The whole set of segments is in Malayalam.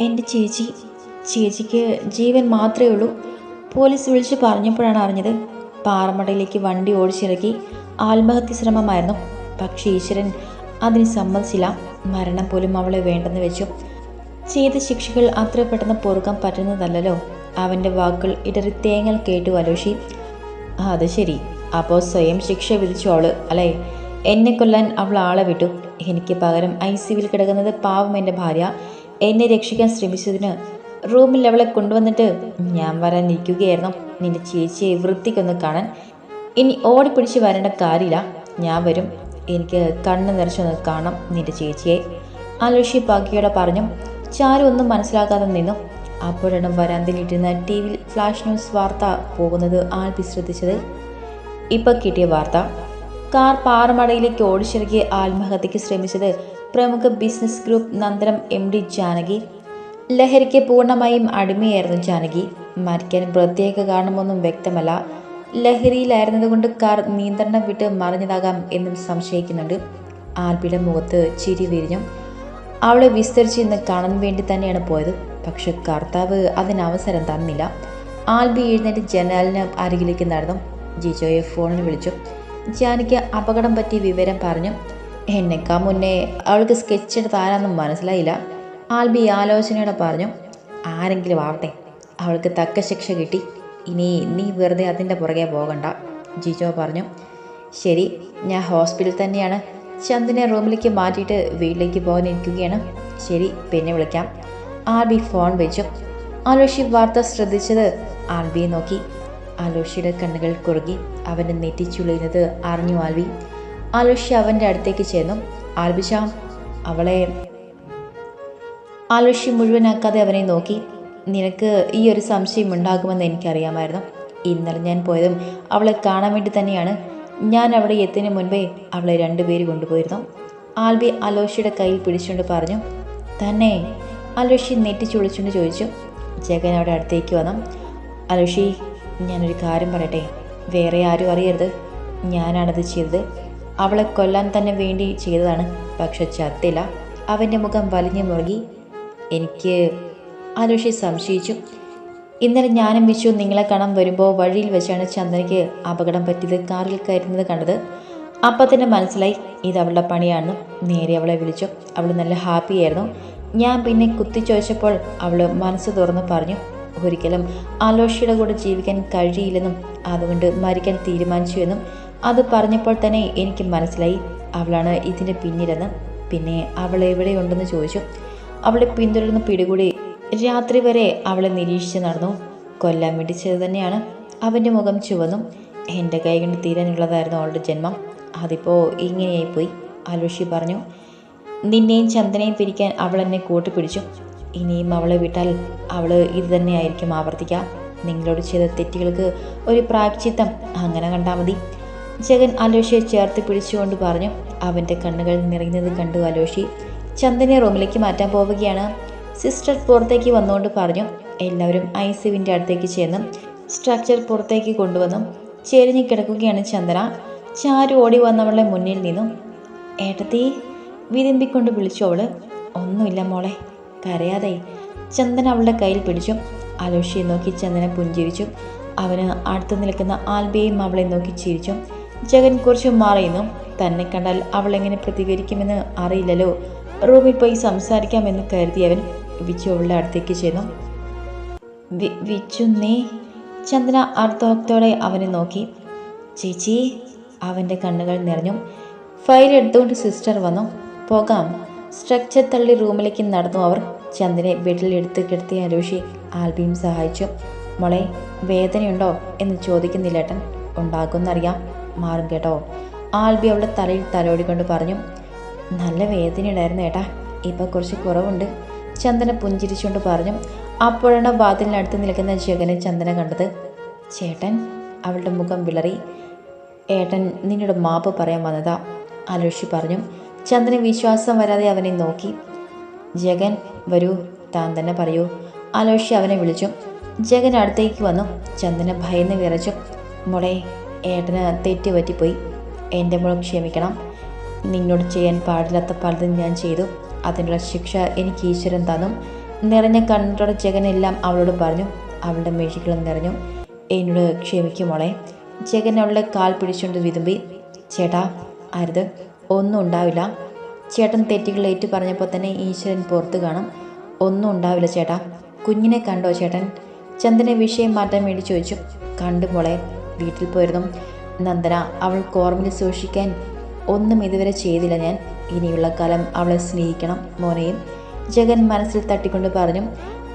എന്റെ ചേച്ചി ചേച്ചിക്ക് ജീവൻ മാത്രമേ ഉള്ളൂ. പോലീസ് വിളിച്ച് പറഞ്ഞപ്പോഴാണ് അറിഞ്ഞത് പാറമടയിലേക്ക് വണ്ടി ഓടിച്ചിറക്കി ആത്മഹത്യ ശ്രമമായിരുന്നു. പക്ഷേ ഈശ്വരൻ അതിന് സമ്മതിച്ചില്ല. മരണം പോലും അവളെ വേണ്ടെന്ന് വെച്ചു. ചെയ്ത ശിക്ഷകൾ അത്ര പെട്ടെന്ന് പൊറുക്കാൻ പറ്റുന്നതല്ലല്ലോ. അവന്റെ വാക്കുകൾ ഇടറി തേങ്ങൽ കേട്ടു അലോഷി. അത് ശരി. അപ്പോൾ സ്വയം ശിക്ഷ വിധിച്ചു അല്ലേ? എന്നെ കൊല്ലാൻ അവൾ ആളെ വിട്ടു. എനിക്ക് പകരം ഐ സിയിൽ കിടക്കുന്നത് പാവം എന്റെ ഭാര്യ. എന്നെ രക്ഷിക്കാൻ ശ്രമിച്ചതിന് റൂമിൽ അവളെ കൊണ്ടുവന്നിട്ട് ഞാൻ വരാൻ നിൽക്കുകയായിരുന്നു. നിന്റെ ചേച്ചിയെ വൃത്തിക്കൊന്ന് കാണാൻ. ഇനി ഓടിപ്പിടിച്ച് വരേണ്ട കാര്യമില്ല. ഞാൻ വരും. എനിക്ക് കണ്ണ് നിറച്ചൊന്ന് കാണാം നിന്റെ ചേച്ചിയെ. അലോഷി പാക്കിയോടെ പറഞ്ഞു. ചാരു ഒന്നും മനസ്സിലാക്കാതെ നിന്നു. അപ്പോഴാണ് വരാന്തയിലിരുന്ന ടി വിയിൽ ഫ്ലാഷ് ന്യൂസ് വാർത്ത പോകുന്നത് ആൽബി ശ്രദ്ധിച്ചത്. ഇപ്പം കിട്ടിയ വാർത്ത. കാർ പാറമടയിലേക്ക് ഓടിച്ചിറക്കി ആത്മഹത്യക്ക് ശ്രമിച്ചത് പ്രമുഖ business group Nandanam M D Janaki. ലഹരിക്ക് പൂർണമായും അടിമയായിരുന്നു ജാനകി. മരിക്കാൻ പ്രത്യേക കാരണമൊന്നും വ്യക്തമല്ല. ലഹരിയിലായിരുന്നതുകൊണ്ട് കാർ നിയന്ത്രണം വിട്ട് മറിഞ്ഞതാകാം എന്നും സംശയിക്കുന്നുണ്ട്. ആൽബിയുടെ മുഖത്ത് ചിരി വിരിഞ്ഞു. അവളെ വിസ്തരിച്ച് ഇന്ന് കാണാൻ വേണ്ടി തന്നെയാണ് പോയത്. പക്ഷെ കർത്താവ് അതിനവസരം തന്നില്ല. ആൽബി എഴുന്നേറ്റ് ജനാലിന് അരികിലേക്ക് നടന്നു. ജിജോയെ ഫോണിൽ വിളിച്ചു. ജാനിക്ക് അപകടം പറ്റിയ വിവരം പറഞ്ഞു. എന്നെക്കാ മുന്നേ അവൾക്ക് സ്കെച്ച് എടുത്ത് ആരാന്നും മനസ്സിലായില്ല. ആൽബി ആലോചനയോടെ പറഞ്ഞു ആരെങ്കിലും ആവട്ടെ അവൾക്ക് തക്ക ശിക്ഷ കിട്ടി. ഇനി നീ വെറുതെ അതിന്റെ പുറകെ പോകണ്ട ജിജോ പറഞ്ഞു. ശരി ഞാൻ ഹോസ്പിറ്റലിൽ തന്നെയാണ്. ചന്ദിനെ റൂമിലേക്ക് മാറ്റിയിട്ട് വീട്ടിലേക്ക് പോകാൻ ഇരിക്കുകയാണ് ശരി പിന്നെ വിളിക്കാം. ആൽബി ഫോൺ വെച്ചു. ആലോഷി വാർത്ത ശ്രദ്ധിച്ചത് ആൽബിയെ നോക്കി. ആലോഷിയുടെ കണ്ണുകൾ കുറുകി അവന്റെ നെറ്റിച്ചുളിയുന്നത് അറിഞ്ഞു ആൽബി. ആലോഷി അവന്റെ അടുത്തേക്ക് ചെന്നു. ആൽബിഷ അവളെ ആലുഷ്യം മുഴുവനാക്കാതെ അവനെ നോക്കി. നിനക്ക് ഈ ഒരു സംശയം ഉണ്ടാകുമെന്ന് എനിക്കറിയാമായിരുന്നു. ഇന്നലെ ഞാൻ പോയതും അവളെ കാണാൻ വേണ്ടി തന്നെയാണ്. ഞാൻ അവിടെ എത്തിന് മുൻപേ അവളെ രണ്ടുപേര് കൊണ്ടുപോയിരുന്നു. ആൽബി അലോഷിയുടെ കയ്യിൽ പിടിച്ചുകൊണ്ട് പറഞ്ഞു തന്നെ. അലോഷി നെറ്റിച്ചുളിച്ചുകൊണ്ട് ചോദിച്ചു. ജഗൻ അവിടെ അടുത്തേക്ക് വന്നു. അലോഷി ഞാനൊരു കാര്യം പറയട്ടെ. വേറെ ആരും അറിയരുത്. ഞാനാണത് ചെയ്തത്. അവളെ കൊല്ലാൻ തന്നെ വേണ്ടി ചെയ്തതാണ്. പക്ഷെ ചത്തില്ല. അവന്റെ മുഖം വലിഞ്ഞു മുറുകി. എനിക്ക് അനുഷി സംശയിച്ചു. ഇന്നലെ ഞാനും വിഷു നിങ്ങളെ കാണാൻ വരുമ്പോൾ വഴിയിൽ വെച്ചാണ് ചന്ദനയ്ക്ക് അപകടം പറ്റിയത്. കാറിൽ കയറുന്നത് കണ്ടത് അപ്പം തന്നെ മനസ്സിലായി. ഇത് അവളുടെ പണിയാണെന്ന് നേരെ അവളെ വിളിച്ചു. അവൾ നല്ല ഹാപ്പി ആയിരുന്നു. ഞാൻ പിന്നെ കുത്തി ചോദിച്ചപ്പോൾ അവൾ മനസ്സ് തുറന്ന് പറഞ്ഞു ഒരിക്കലും ആലോഷിയുടെ കൂടെ ജീവിക്കാൻ കഴിയില്ലെന്നും അതുകൊണ്ട് മരിക്കാൻ തീരുമാനിച്ചു എന്നും അത് പറഞ്ഞപ്പോൾ തന്നെ എനിക്ക് മനസ്സിലായി. അവളാണ് ഇതിന്റെ പിന്നിലെന്ന്. പിന്നെ അവൾ എവിടെയുണ്ടെന്ന് ചോദിച്ചു. അവളെ പിന്തുടർന്ന് പിടികൂടി രാത്രി വരെ അവളെ നിരീക്ഷിച്ച് നടന്നു. കൊല്ലാൻ വേണ്ടി ചെയ്ത് തന്നെയാണ്. അവന്റെ മുഖം ചുവന്നു എന്റെ കൈ കൊണ്ട് തീരാനുള്ളതായിരുന്നു അവളുടെ ജന്മം. അതിപ്പോൾ ഇങ്ങനെയായിപ്പോയി. ആലോഷി പറഞ്ഞു നിന്നെയും ചന്ദനയും പിരിക്കാൻ അവൾ എന്നെ കൂട്ടുപിടിച്ചു. ഇനിയും അവളെ വിട്ടാൽ അവൾ ഇത് തന്നെയായിരിക്കും ആവർത്തിക്കുക. നിങ്ങളോട് ചെയ്ത തെറ്റുകൾക്ക് ഒരു പ്രായച്ചിത്തം അങ്ങനെ കണ്ടാൽ മതി. ജഗൻ അലോഷിയെ ചേർത്ത് പിടിച്ചുകൊണ്ട് പറഞ്ഞു അവന്റെ കണ്ണുകൾ നിറയുന്നത് കണ്ടു അലോഷി ചന്ദനെ റൂമിലേക്ക് മാറ്റാൻ പോവുകയാണ്. സിസ്റ്റർ പുറത്തേക്ക് വന്നുകൊണ്ട് പറഞ്ഞു എല്ലാവരും ഐ സിവിന്റെ അടുത്തേക്ക് ചെന്ന് സ്ട്രക്ചർ പുറത്തേക്ക് കൊണ്ടുവന്നു. ചെരിഞ്ഞു കിടക്കുകയാണ് ചന്ദന. ചാരു ഓടി വന്നവളുടെ മുന്നിൽ നിന്നു. ഏട്ടത്തി വിരുമ്പിക്കൊണ്ട് വിളിച്ചു അവൾ. ഒന്നുമില്ല മോളെ കരയാതെ. ചന്ദന അവളുടെ കയ്യിൽ പിടിച്ചു. അലോഷിയെ നോക്കി ചന്ദന പുഞ്ചിരിച്ചു. അവന് അടുത്ത് നിൽക്കുന്ന ആൽബിയെയും അവളെ നോക്കി ചിരിച്ചു. ജഗൻ കുറച്ച് മാറിയെന്നും തന്നെ കണ്ടാൽ അവൾ എങ്ങനെ പ്രതികരിക്കുമെന്ന് അറിയില്ലല്ലോ. റൂമിൽ പോയി സംസാരിക്കാമെന്ന് കരുതിയവൻ വിച്ചു അവളുടെ അടുത്തേക്ക് ചെന്നു. വിച്ചു നീ? ചന്ദന അർത്ഥോക്തോടെ അവനെ നോക്കി. ചേച്ചി അവന്റെ കണ്ണുകൾ നിറഞ്ഞു. ഫയൽ എടുത്തുകൊണ്ട് സിസ്റ്റർ വന്നു. പോകാം. സ്ട്രക്ചർ തള്ളി റൂമിലേക്ക് നടന്നു അവർ. ചന്ദനെ ബെഡിൽ എടുത്ത് കിടത്തി അലോഷി ആൽബിയും സഹായിച്ചു. മോളെ വേദനയുണ്ടോ എന്ന് ചോദിക്കുന്നില്ലേട്ടൻ. ഉണ്ടാകുമെന്നറിയാം. മാറും കേട്ടോ. ആൽബി അവളുടെ തലയിൽ തലോടിക്കൊണ്ട് പറഞ്ഞു നല്ല വേദനയുണ്ടായിരുന്നു ഏട്ടാ. ഇപ്പം കുറച്ച് കുറവുണ്ട്. ചന്ദന പുഞ്ചിരിച്ചുകൊണ്ട് പറഞ്ഞു അപ്പോഴാണ് വാതിലിനടുത്ത് നിൽക്കുന്ന ജഗനെ ചന്ദന കണ്ടത്? ചേട്ടൻ? അവളുടെ മുഖം വിളറി. ഏട്ടൻ നിന്നോട് മാപ്പ് പറയാൻ വന്നതാ അലോഷി പറഞ്ഞു. ചന്ദന വിശ്വാസം വരാതെ അവനെ നോക്കി. ജഗൻ വരൂ താൻ തന്നെ പറയൂ. അലോഷി അവനെ വിളിച്ചു. ജഗൻ അടുത്തേക്ക് വന്നു. ചന്ദന ഭയന്ന് വിറച്ചു. മോളെ ഏട്ടന് തെറ്റ് പറ്റിപ്പോയി. എന്റെ മോൾ ക്ഷമിക്കണം. നിന്നോട് ചെയ്യാൻ പാടില്ലാത്ത പലതും ഞാൻ ചെയ്തു. അതിനുള്ള ശിക്ഷ എനിക്ക് ഈശ്വരൻ തന്നു. നിറഞ്ഞ കണ്ണോടെ ജഗനെല്ലാം അവളോട് പറഞ്ഞു. അവളുടെ മെഴുകളും നിറഞ്ഞു. എന്നോട് ക്ഷമിക്കുമോളെ ജഗൻ അവളുടെ കാൽ പിടിച്ചുകൊണ്ട് വിതുമ്പി ചേട്ടാ അരുത്. ഒന്നും ഉണ്ടാവില്ല. ചേട്ടൻ തെറ്റുകൾ ഏറ്റു പറഞ്ഞപ്പോൾ തന്നെ ഈശ്വരൻ പുറത്ത് കാണും. ഒന്നും ഉണ്ടാവില്ല ചേട്ടാ. കുഞ്ഞിനെ കണ്ടോ ചേട്ടൻ? ചന്ദനെ വിഷയം മാറ്റാൻ വേണ്ടി ചോദിച്ചു. കണ്ടു മോളെ. വീട്ടിൽ പോയിരുന്നു. നന്ദന അവൾ ഓർമ്മയിൽ സൂക്ഷിക്കാൻ ഒന്നും ഇതുവരെ ചെയ്തില്ല ഞാൻ. ഇനിയുള്ള കാലം അവളെ സ്നേഹിക്കണം മോനെയും ജഗൻ മനസ്സിൽ തട്ടിക്കൊണ്ട് പറഞ്ഞു.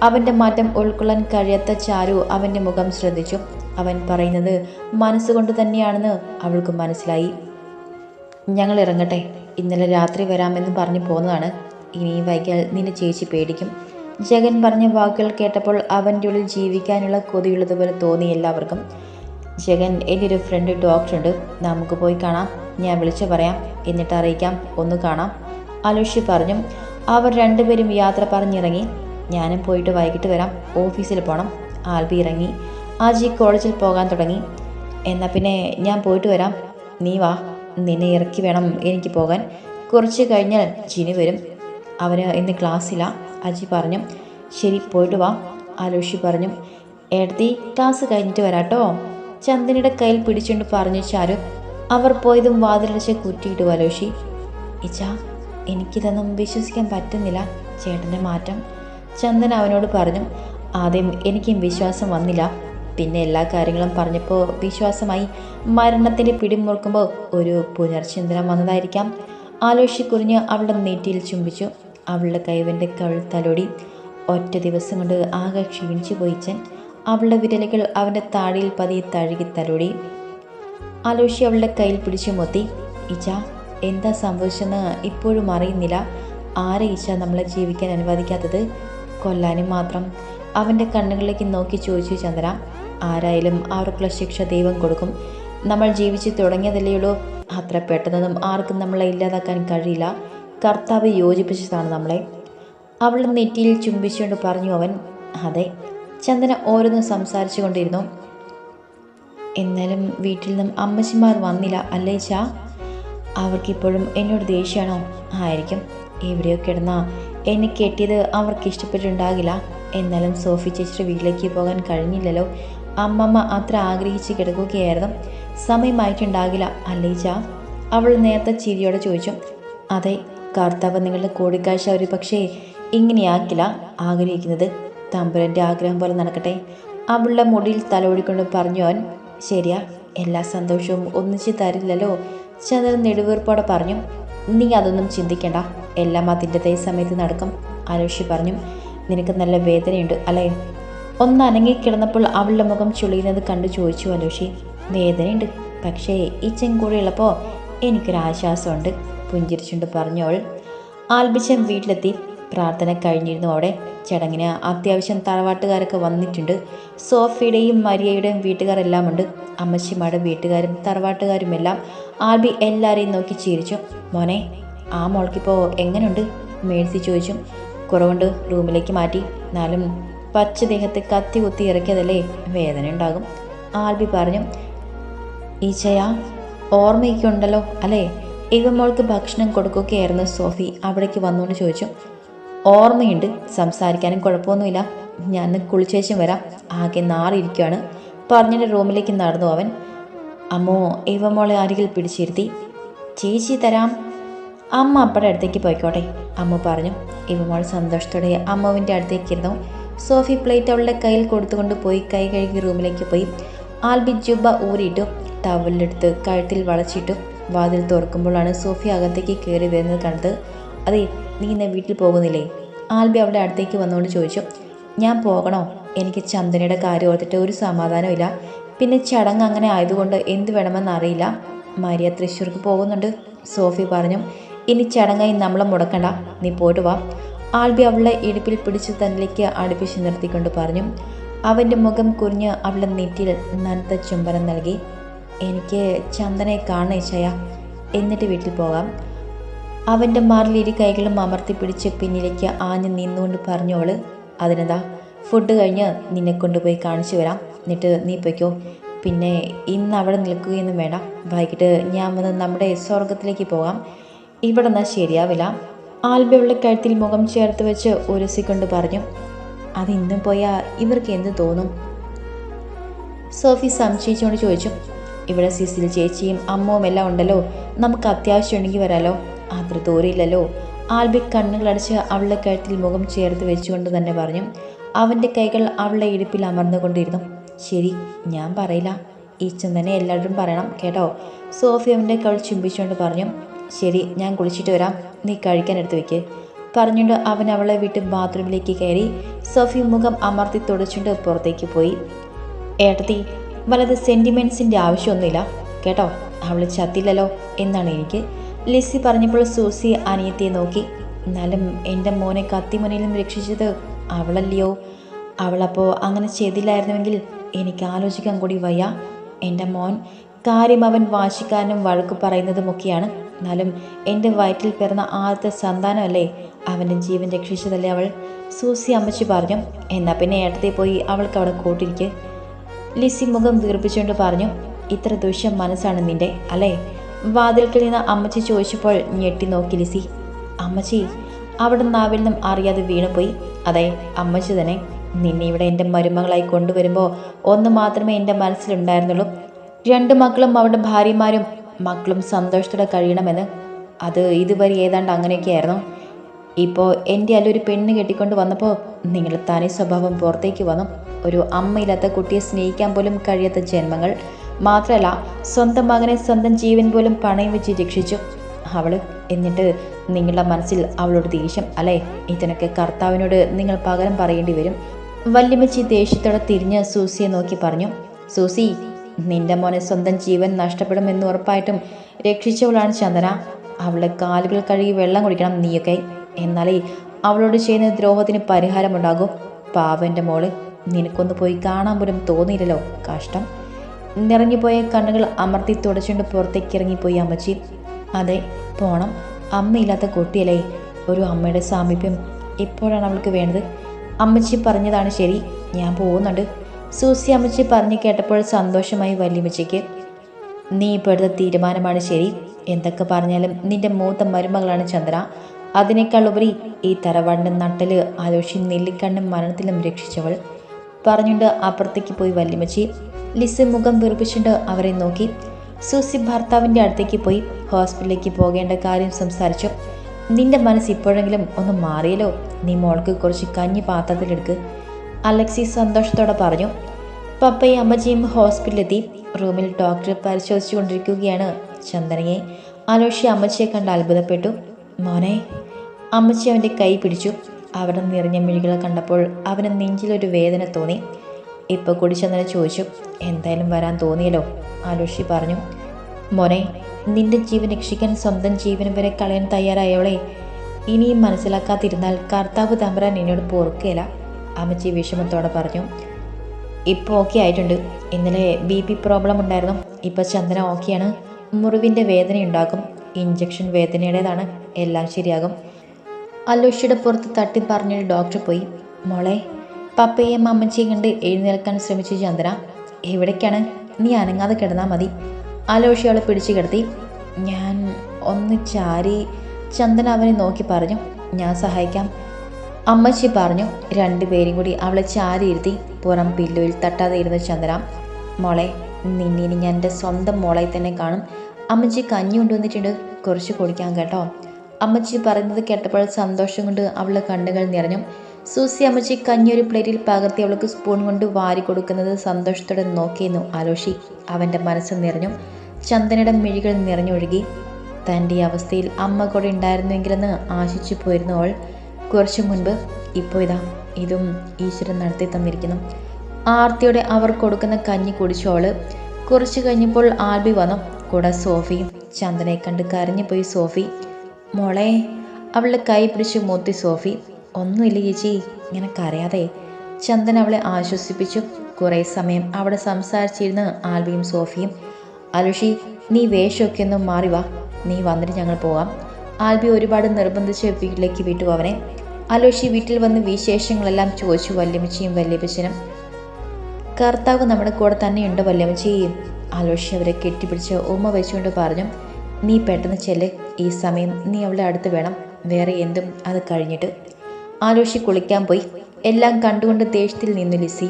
അവന്റെ മാറ്റം ഉൾക്കൊള്ളാൻ കഴിയാത്ത ചാരു അവന്റെ മുഖം ശ്രദ്ധിച്ചു. അവൻ പറയുന്നത് മനസ്സുകൊണ്ട് തന്നെയാണെന്ന് അവൾക്ക് മനസ്സിലായി. ഞങ്ങൾ ഇറങ്ങട്ടെ. ഇന്നലെ രാത്രി വരാമെന്ന് പറഞ്ഞു പോകുന്നതാണ് ഇനി വൈകിയാൽ നിന്നെ ചേച്ചി പേടിക്കും. ജഗൻ പറഞ്ഞ വാക്കുകൾ കേട്ടപ്പോൾ അവന്റെ ഉള്ളിൽ ജീവിക്കാനുള്ള കൊതിയുള്ളതുപോലെ തോന്നി എല്ലാവർക്കും. ജഗൻ എന്റെ ഫ്രണ്ട് ഡോക്ടറുണ്ട് നമുക്ക് പോയി കാണാം. ഞാൻ വിളിച്ചു പറയാം. എന്നിട്ട് അറിയിക്കാം. ഒന്ന് കാണാം. അലുഷി പറഞ്ഞു അവർ രണ്ടുപേരും യാത്ര പറഞ്ഞിറങ്ങി. ഞാനും പോയിട്ട് വൈകിട്ട് വരാം. ഓഫീസിൽ പോകണം ആൽബി ഇറങ്ങി. ആജി കോളേജിൽ പോകാൻ തുടങ്ങി. എന്നാൽ പിന്നെ ഞാൻ പോയിട്ട് വരാം. നീ വാ. നിന്നെ ഇറക്കി വേണം എനിക്ക് പോകാൻ. കുറച്ച് കഴിഞ്ഞാൽ ജിനി വരും. അവന് ഇന്ന് ക്ലാസ്സില്ല അജി പറഞ്ഞു ശരി പോയിട്ട് വാ. ആലോഷി പറഞ്ഞു എടത്തി ക്ലാസ് കഴിഞ്ഞിട്ട് വരാട്ടോ. ചന്ദനയുടെ കയ്യിൽ പിടിച്ചുകൊണ്ട് പറഞ്ഞു ചാരു അവർ പോയതും വാതിലടച്ച് കുറ്റിയിട്ട് വലോഷി. ഇച്ച എനിക്കിതൊന്നും വിശ്വസിക്കാൻ പറ്റുന്നില്ല. ചേട്ടന്റെ മാറ്റം. ചന്ദൻ അവനോട് പറഞ്ഞു ആദ്യം എനിക്കും വിശ്വാസം വന്നില്ല. പിന്നെ എല്ലാ കാര്യങ്ങളും പറഞ്ഞപ്പോൾ വിശ്വാസമായി മരണത്തിന്റെ പിടിമുറുക്കുമ്പോൾ ഒരു പുനർചിന്തനം വന്നതായിരിക്കാം. ആലോഷി കുറിഞ്ഞ് അവളുടെ നെറ്റിയിൽ ചുംബിച്ചു. അവളുടെ കൈവന്റെ കഴുത്തലോടി ഒറ്റ ദിവസം കൊണ്ട് ആകെ ക്ഷീണിച്ചു പോയിച്ചൻ അവളുടെ വിരലുകൾ അവന്റെ താടിയിൽ പതിയെ തഴുകി തലോടി. ആലോഷി അവളുടെ കയ്യിൽ പിടിച്ചു മൊത്തി. ഇച്ച എന്താ സംഭവിച്ചെന്ന് ഇപ്പോഴും അറിയുന്നില്ല. ആരെ ഇച്ച നമ്മളെ ജീവിക്കാൻ അനുവദിക്കാത്തത്? കൊല്ലാനും മാത്രം. അവന്റെ കണ്ണുകളിലേക്ക് നോക്കി ചോദിച്ചു ചന്ദ്ര ആരായാലും അവർക്കുള്ള ശിക്ഷ ദൈവം കൊടുക്കും. നമ്മൾ ജീവിച്ചു തുടങ്ങിയതല്ലേയുള്ളൂ അത്ര പെട്ടെന്നൊന്നും ആർക്കും നമ്മളെ ഇല്ലാതാക്കാൻ കഴിയില്ല. കർത്താവ് യോജിപ്പിച്ചതാണ് നമ്മളെ. അവളുടെ നെറ്റിയിൽ ചുംബിച്ചുകൊണ്ട് പറഞ്ഞു അവൻ. അതെ ചന്ദന ഓരോന്നും സംസാരിച്ചു കൊണ്ടിരുന്നു. എന്നാലും വീട്ടിൽ നിന്നും അമ്മച്ചിമാർ വന്നില്ല അല്ലേ ചാ അവർക്കിപ്പോഴും എന്നോട് ദേഷ്യമാണോ ആയിരിക്കും. എവിടെയോ കിടന്ന. എന്നെ കെട്ടിയത് അവർക്ക് ഇഷ്ടപ്പെട്ടിട്ടുണ്ടാകില്ല. എന്നാലും സോഫി ചേച്ചിയുടെ വീട്ടിലേക്ക് പോകാൻ കഴിഞ്ഞില്ലല്ലോ. അമ്മമ്മ അത്ര ആഗ്രഹിച്ച് കിടക്കുകയായിരുന്നു. സമയമായിട്ടുണ്ടാകില്ല അല്ലേ ചാ അവൾ നേരത്തെ ചിരിയോടെ ചോദിച്ചു. അതെ കർത്താവ് നിങ്ങളുടെ കൂടിക്കാഴ്ച ഒരു പക്ഷേ ഇങ്ങനെയാക്കില്ല ആഗ്രഹിക്കുന്നത്. തമ്പുരന്റെ ആഗ്രഹം പോലെ നടക്കട്ടെ. അവളുടെ മുടിയിൽ തലോടിക്കൊണ്ട് പറഞ്ഞു അവൻ ശരിയാ എല്ലാ സന്തോഷവും ഒന്നിച്ച് തരില്ലല്ലോ ചന്ദ്രൻ നെടുവീർപ്പോടെ പറഞ്ഞു. നീ അതൊന്നും ചിന്തിക്കണ്ട എല്ലാം അതിന്റെതായ സമയത്ത് നടക്കും ആലോഷി പറഞ്ഞു. നിനക്ക് നല്ല വേദനയുണ്ട് അല്ലേ? ഒന്ന് അനങ്ങിക്കിടന്നപ്പോൾ അവളുടെ മുഖം ചുളിയുന്നത് കണ്ടു ചോദിച്ചു അലോഷി വേദനയുണ്ട് പക്ഷേ ഈ ചെങ്കൂടെയുള്ളപ്പോൾ എനിക്കൊരാശ്വാസമുണ്ട് പുഞ്ചിരിച്ചുകൊണ്ട് പറഞ്ഞവൾ. ആൽബിച്ചൻ വീട്ടിലെത്തി. പ്രാർത്ഥന കഴിഞ്ഞിരുന്നു. അവിടെ ചടങ്ങിന് അത്യാവശ്യം തറവാട്ടുകാരൊക്കെ വന്നിട്ടുണ്ട്. സോഫിയുടെയും മരിയയുടെയും വീട്ടുകാരെല്ലാം ഉണ്ട് അമ്മച്ചിമാരുടെ വീട്ടുകാരും തറവാട്ടുകാരുമെല്ലാം ആൽബി എല്ലാവരെയും നോക്കി ചിരിച്ചു. മോനെ ആ മോൾക്കിപ്പോൾ എങ്ങനെയുണ്ട് മേഴ്സി ചോദിച്ചു. കുറവുണ്ട്. റൂമിലേക്ക് മാറ്റി. എന്നാലും പച്ച ദേഹത്ത് കത്തി കുത്തി ഇറക്കിയതല്ലേ വേദന ഉണ്ടാകും. ആൽബി പറഞ്ഞു. ഈച്ചയ ഓർമ്മയൊക്കെ ഉണ്ടല്ലോ അല്ലേ? ഇവ മോൾക്ക് ഭക്ഷണം കൊടുക്കുകയായിരുന്നു. സോഫി അവിടേക്ക് വന്നുകൊണ്ട് ചോദിച്ചു. ഓർമ്മയുണ്ട്. സംസാരിക്കാനും കുഴപ്പമൊന്നുമില്ല. ഞാൻ കുളിച്ചേശം വരാം. ആകെ നാറിയിരിക്കുകയാണ് പറഞ്ഞിട്ട് റൂമിലേക്ക് നടന്നു അവൻ. അമ്മോ ഇവമോളെ അരികിൽ പിടിച്ചിരുത്തി. ചേച്ചി തരാം. അമ്മ അപ്പടെ അടുത്തേക്ക് പോയിക്കോട്ടെ. അമ്മ പറഞ്ഞു. ഇവമോൾ സന്തോഷത്തോടെ അമ്മുവിന്റെ അടുത്തേക്ക് ഇരുന്നു. സോഫി പ്ലേറ്റ് അവളുടെ കയ്യിൽ കൊടുത്തുകൊണ്ട് പോയി കൈ കഴുകി റൂമിലേക്ക് പോയി. ആൽബി ജുബ ഊരിയിട്ടു. ടവലിലെടുത്ത് കഴുത്തിൽ വളച്ചിട്ടു. വാതിൽ തുറക്കുമ്പോഴാണ് സോഫി അകത്തേക്ക് കയറി വരുന്നത് കണ്ടത്. അതെ നീ ഇന്ന് വീട്ടിൽ പോകുന്നില്ലേ? ആൽബി അവളുടെ അടുത്തേക്ക് വന്നുകൊണ്ട് ചോദിച്ചു ഞാൻ പോകണോ? എനിക്ക് ചന്ദനയുടെ കാര്യം ഓർത്തിട്ട് ഒരു സമാധാനമില്ല പിന്നെ ചടങ്ങ് അങ്ങനെ ആയതുകൊണ്ട് എന്ത് വേണമെന്നറിയില്ല മരിയ തൃശ്ശൂർക്ക് പോകുന്നുണ്ട്. സോഫി പറഞ്ഞു ഇനി ചടങ്ങായി നമ്മളെ മുടക്കണ്ട. നീ പോയിട്ട് വാ. ആൽബി അവളെ ഇടുപ്പിൽ പിടിച്ച് തന്നിലേക്ക് അടുപ്പിച്ച് നിർത്തിക്കൊണ്ട് പറഞ്ഞു അവന്റെ മുഖം കുറിഞ്ഞ് അവളുടെ നെറ്റിയിൽ നനത്ത ചുംബനം നൽകി എനിക്ക് ചന്ദനെ കാണേച്ചയ എന്നിട്ട് വീട്ടിൽ പോകാം. അവന്റെ മാറിൽ ഇരു കൈകളും അമർത്തി പിടിച്ച് പിന്നിലേക്ക് ആഞ്ഞ് നിന്നുകൊണ്ട് പറഞ്ഞോൾ അതിനെന്താ? ഫുഡ് കഴിഞ്ഞ് നിന്നെ കൊണ്ടുപോയി കാണിച്ചു വരാം. എന്നിട്ട് നീ പൊയ്ക്കോ. പിന്നെ ഇന്ന് അവിടെ നിൽക്കുകയൊന്നും വേണ്ട. വൈകിട്ട് ഞാൻ വന്ന് നമ്മുടെ സ്വർഗത്തിലേക്ക് പോകാം. ഇവിടെ നിന്നാൽ ശരിയാവില്ല. ആൽബയുള്ള കഴുത്തിൽ മുഖം ചേർത്ത് വെച്ച് ഉരസിക്കൊണ്ട് പറഞ്ഞു അത് ഇന്നും പോയാൽ ഇവർക്ക് എന്ത് തോന്നും? സോഫി സംശയിച്ചുകൊണ്ട് ചോദിച്ചു ഇവിടെ സിസിൽ ചേച്ചിയും അമ്മവും എല്ലാം ഉണ്ടല്ലോ. നമുക്ക് അത്യാവശ്യം ഉണ്ടെങ്കിൽ വരാലോ? അത്ര ദൂരയില്ലല്ലോ ആൽബി കണ്ണുകളടച്ച് അവളുടെ കഴുത്തിൽ മുഖം ചേർത്ത് വെച്ചുകൊണ്ട് തന്നെ പറഞ്ഞു അവന്റെ കൈകൾ അവളുടെ ഇടുപ്പിൽ അമർന്നുകൊണ്ടിരുന്നു. ശരി ഞാൻ പറയില്ല. ഈ ചന്ദനെ എല്ലാവരും പറയണം കേട്ടോ? സോഫി അവന്റെ കവൾ ചുംബിച്ചുകൊണ്ട് പറഞ്ഞു ശരി ഞാൻ കുളിച്ചിട്ട് വരാം. നീ കഴിക്കാൻ എടുത്ത് വെക്ക്. പറഞ്ഞുകൊണ്ട് അവൻ അവളെ വിട്ട് ബാത്റൂമിലേക്ക് കയറി സോഫി മുഖം അമർത്തി തുടച്ചുകൊണ്ട് പുറത്തേക്ക് പോയി. ഏട്ടത്തി വലത് സെന്റിമെന്റ്സിന്റെ ആവശ്യമൊന്നുമില്ല. കേട്ടോ അവൾ ചത്തില്ലല്ലോ എന്നാണ് എനിക്ക്. ലിസി പറഞ്ഞപ്പോൾ സൂസി അനിയത്തിയെ നോക്കി. എന്നാലും എന്റെ മോനെ കത്തിമുനയിലും രക്ഷിച്ചത് അവളല്ലയോ? അവളപ്പോൾ അങ്ങനെ ചെയ്തില്ലായിരുന്നുവെങ്കിൽ എനിക്ക് ആലോചിക്കാൻ കൂടി വയ്യ. എന്റെ മോൻ കാര്യം അവൻ വാശിക്കാനും വഴക്ക് പറയുന്നതുമൊക്കെയാണ്. എന്നാലും എന്റെ വയറ്റിൽ പിറന്ന ആദ്യത്തെ സന്താനമല്ലേ അവന്റെ ജീവൻ രക്ഷിച്ചതല്ലേ അവൾ? സൂസി അമ്മച്ചി പറഞ്ഞു എന്നാൽ പിന്നെ ഏട്ടത്തെ പോയി അവൾക്ക് അവിടെ കൂട്ടിരിക്കെ. ലിസി മുഖം വീർപ്പിച്ചുകൊണ്ട് പറഞ്ഞു ഇത്ര ദുഷ്യം മനസ്സാണ് നിന്റെ അല്ലേ? വാതിൽക്കിൽ നിന്ന് അമ്മച്ചി ചോദിച്ചപ്പോൾ ഞെട്ടി നോക്കി ലിസി. അമ്മച്ചി അവിടെ നാവിൽ നിന്നും അറിയാതെ വീണുപോയി. അതെ അമ്മച്ചി തന്നെ. നിന്നെ ഇവിടെ എന്റെ മരുമകളായി കൊണ്ടുവരുമ്പോൾ ഒന്ന് മാത്രമേ എന്റെ മനസ്സിലുണ്ടായിരുന്നുള്ളൂ. രണ്ട് മക്കളും അവരുടെ ഭാര്യമാരും മക്കളും സന്തോഷത്തോടെ കഴിയണമെന്ന്. അത് ഇതുവരെ ഏതാണ്ട് അങ്ങനെയൊക്കെയായിരുന്നു. ഇപ്പോൾ എന്റെ അല്ലൊരു പെണ്ണ് കെട്ടിക്കൊണ്ട് വന്നപ്പോൾ നിങ്ങൾ തനി സ്വഭാവം പുറത്തേക്ക് വന്നു. ഒരു അമ്മയില്ലാത്ത കുട്ടിയെ സ്നേഹിക്കാൻ പോലും കഴിയാത്ത ജന്മങ്ങൾ. മാത്രമല്ല സ്വന്തം മകനെ സ്വന്തം ജീവൻ പോലും പണയം വെച്ച് രക്ഷിച്ചു. അവൾ എന്നിട്ട് നിങ്ങളുടെ മനസ്സിൽ അവളോട് ദേഷ്യം അല്ലേ? ഇതിനൊക്കെ കർത്താവിനോട് നിങ്ങൾ പകരം പറയേണ്ടി വരും. വല്യമ്മച്ചി ദേഷ്യത്തോടെ തിരിഞ്ഞ് സൂസിയെ നോക്കി പറഞ്ഞു സൂസി നിന്റെ മോനെ സ്വന്തം ജീവൻ നഷ്ടപ്പെടുമെന്ന് ഉറപ്പായിട്ടും രക്ഷിച്ചവളാണ് ചന്ദന. അവളുടെ കാലുകൾ കഴുകി വെള്ളം കുടിക്കണം നീയൊക്കെ. എന്നാലേ അവളോട് ചെയ്യുന്ന ദ്രോഹത്തിന് പരിഹാരമുണ്ടാകും. പാവന്റെ മോൾ നിനക്കൊന്ന് പോയി കാണാൻ പോലും തോന്നിയില്ലല്ലോ. കഷ്ടം. നിറഞ്ഞുപോയ കണ്ണുകൾ അമർത്തി തുടച്ചുകൊണ്ട് പുറത്തേക്ക് ഇറങ്ങിപ്പോയി അമ്മച്ചി. അതെ പോണം. അമ്മയില്ലാത്ത കുട്ടിയല്ലേ. ഒരു അമ്മയുടെ സാമീപ്യം ഇപ്പോഴാണ് അവൾക്ക് വേണ്ടത്? അമ്മച്ചി പറഞ്ഞതാണ് ശരി. ഞാൻ പോകുന്നുണ്ട്. സൂസി അമ്മച്ചി പറഞ്ഞു കേട്ടപ്പോൾ സന്തോഷമായി വല്യമ്മച്ചിക്ക്. നീ ഇപ്പോൾ എടുത്ത തീരുമാനമാണ് ശരി. എന്തൊക്കെ പറഞ്ഞാലും നിന്റെ മൂത്ത മരുമകളാണ് ചന്ദ്ര. അതിനേക്കാൾ ഉപരി ഈ തറവാടിന്റെ നട്ടൽ ആലോഷി നെല്ലിക്കണ്ണും മരണത്തിലും രക്ഷിച്ചവൾ. പറഞ്ഞുകൊണ്ട് അപ്പുറത്തേക്ക് പോയി വല്യമ്മച്ചി. ലിസ് മുഖം വീർപ്പിച്ചുകൊണ്ട് അവരെ നോക്കി. സൂസി ഭർത്താവിന്റെ അടുത്തേക്ക് പോയി. ഹോസ്പിറ്റലിലേക്ക് പോകേണ്ട കാര്യം സംസാരിച്ചു. നിന്റെ മനസ്സ് ഇപ്പോഴെങ്കിലും ഒന്ന് മാറിയല്ലോ? നീ മോൾക്ക് കുറച്ച് കഞ്ഞി പാത്രത്തിലെടുക്ക് അലക്സി സന്തോഷത്തോടെ പറഞ്ഞു. പപ്പയും അമ്മച്ചിയും ഹോസ്പിറ്റലിലെത്തി. റൂമിൽ ഡോക്ടർ പരിശോധിച്ചു കൊണ്ടിരിക്കുകയാണ് ചന്ദനയെ. അലോഷി അമ്മച്ചിയെ കണ്ട് അത്ഭുതപ്പെട്ടു. മോനെ അമ്മച്ചി അവന്റെ കൈ പിടിച്ചു. അവിടെ നിറഞ്ഞ മിഴികൾ കണ്ടപ്പോൾ അവന് നെഞ്ചിലൊരു വേദന തോന്നി. ഇപ്പോൾ കൂടി ചന്ദന ചോദിച്ചു എന്തായാലും വരാൻ തോന്നിയല്ലോ? ആലോഷി പറഞ്ഞു മോനെ നിന്റെ ജീവൻ രക്ഷിക്കാൻ സ്വന്തം ജീവനും വരെ കളയാൻ തയ്യാറായവളെ ഇനിയും മനസ്സിലാക്കാതിരുന്നാൽ കർത്താവ് തമ്പരാൻ എന്നോട് പോർക്കുകയില്ല അമ്മച്ചി വിഷമത്തോടെ പറഞ്ഞു ഇപ്പോൾ ഓക്കെ ആയിട്ടുണ്ട്. ഇന്നലെ ബി പി പ്രോബ്ലം ഉണ്ടായിരുന്നു. ഇപ്പോൾ ചന്ദന ഓക്കെയാണ് മുറിവിന്റെ വേദനയുണ്ടാകും ഇഞ്ചക്ഷൻ വേദനയുടേതാണ്. എല്ലാം ശരിയാകും. അലോഷിയുടെ പുറത്ത് തട്ടി പറഞ്ഞൊരു ഡോക്ടർ പോയി മോളെ പപ്പയും അമ്മച്ചിയും കണ്ട് എഴുന്നേൽക്കാൻ ശ്രമിച്ചു ചന്ദ്ര. എവിടേക്കാണ്? നീ അനങ്ങാതെ കിടന്നാൽ മതി. ആലോഷി അവളെ പിടിച്ചു കിടത്തി. ഞാൻ ഒന്ന് ചാരി ചന്ദന അവനെ നോക്കി പറഞ്ഞു. ഞാൻ സഹായിക്കാം. അമ്മച്ചി പറഞ്ഞു. രണ്ടുപേരും കൂടി അവളെ ചാരി ഇരുത്തി പുറം പില്ലുവിൽ തട്ടാതെ ഇരുന്ന ചന്ദ്ര മോളെ നിന്നിനി ഞാൻ എന്റെ സ്വന്തം മോളെ തന്നെ കാണും. അമ്മച്ചി കഞ്ഞി കൊണ്ടുവന്നിട്ടുണ്ട്. കുറച്ച് കുടിക്കാൻ കേട്ടോ. അമ്മച്ചി പറയുന്നത് കേട്ടപ്പോൾ സന്തോഷം കൊണ്ട് അവളുടെ കണ്ണുകൾ നിറഞ്ഞു. സൂസി അമ്മച്ചി കഞ്ഞി ഒരു പ്ലേറ്റിൽ പകർത്തി അവൾക്ക് സ്പൂൺ കൊണ്ട് വാരി കൊടുക്കുന്നത് സന്തോഷത്തോടെ നോക്കിയിരുന്നു ആലോഷി അവന്റെ മനസ്സ് നിറഞ്ഞു. ചന്ദനയുടെ മിഴികൾ നിറഞ്ഞൊഴുകി. തന്റെ അവസ്ഥയിൽ അമ്മ കൂടെ ഉണ്ടായിരുന്നുവെങ്കിലെന്ന് ആശിച്ചു പോയിരുന്നു അവൾ. കുറച്ചു മുൻപ് ഇപ്പോൾ ഇതാ. ഇതും ഈശ്വരൻ നടത്തി തന്നിരിക്കുന്നു. ആർത്തിയോടെ അവർ കൊടുക്കുന്ന കഞ്ഞി കുടിച്ചു അവൾ കുറച്ച് കഴിഞ്ഞപ്പോൾ ആൽബി വന്നു. കൂടെ സോഫിയും ചന്ദനെ കണ്ട് കരഞ്ഞു പോയി സോഫി. മോളെ. അവളുടെ കൈ പിടിച്ച് മൂത്തി സോഫി. ഒന്നുമില്ല ചേച്ചി. ഇങ്ങനെ കരയാതെ ചന്ദൻ അവളെ ആശ്വസിപ്പിച്ചു. കുറേ സമയം അവിടെ സംസാരിച്ചിരുന്ന് ആൽബിയും സോഫിയും അലുഷി നീ വേഷമൊക്കെ ഒന്ന് മാറി വാ. നീ വന്നിട്ട് ഞങ്ങൾ പോകാം. ആൽബി ഒരുപാട് നിർബന്ധിച്ച് വീട്ടിലേക്ക് വിട്ടു അവനെ. അലോഷി വീട്ടിൽ വന്ന് വിശേഷങ്ങളെല്ലാം ചോദിച്ചു വല്യമ്മച്ചിയും വല്യപ്പച്ചനും. കർത്താവ് നമ്മുടെ കൂടെ തന്നെയുണ്ട് വല്യമ്മച്ചിയും അലോഷി അവരെ കെട്ടിപ്പിടിച്ച് ഉമ്മ വെച്ചുകൊണ്ട് പറഞ്ഞു നീ പെട്ടെന്ന് ചെല്ല്. ഈ സമയം നീ അവളെ അടുത്ത് വേണം. വേറെ എന്തും അത് കഴിഞ്ഞിട്ട് ആലോചിച്ച് കുളിക്കാൻ പോയി. എല്ലാം കണ്ടുകൊണ്ട് ദേഷ്യത്തിൽ നിന്നു ലിസി.